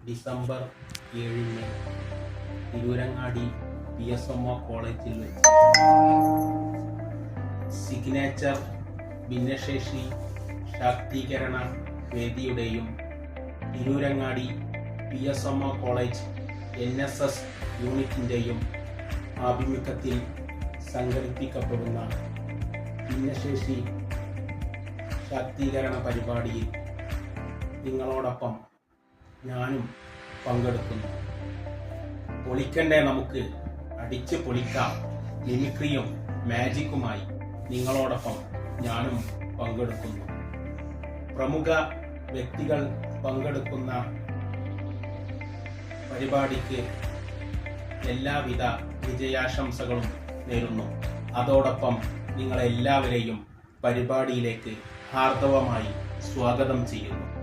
December ഏഴിന് Tirurangadi P S M O കോളേജിൽ വെച്ച്. സിഗ്നേച്ചർ ഭിന്നശേഷി ശാക്തീകരണ വേദിയുടെയും Tirurangadi P S M O college N S S യൂണിറ്റിന്റെയും ആഭിമുഖ്യത്തിൽ സംഘടിപ്പിക്കപ്പെടുന്ന ഭിന്നശേഷി ശാക്തീകരണ പരിപാടിയിൽ നിങ്ങളോടൊപ്പം ഞാനും പങ്കെടുക്കുന്നു. പൊളിക്കണ്ടേ നമുക്ക്? അടിച്ച് പൊളിക്കാം. മിമിക്രിയും മാജിക്കുമായി നിങ്ങളോടൊപ്പം ഞാനും പങ്കെടുക്കുന്നു. പ്രമുഖ വ്യക്തികൾ പങ്കെടുക്കുന്ന പരിപാടിക്ക് എല്ലാവിധ വിജയാശംസകളും നേരുന്നു. അതോടൊപ്പം നിങ്ങളെല്ലാവരെയും പരിപാടിയിലേക്ക് ഹാർദവമായി സ്വാഗതം ചെയ്യുന്നു.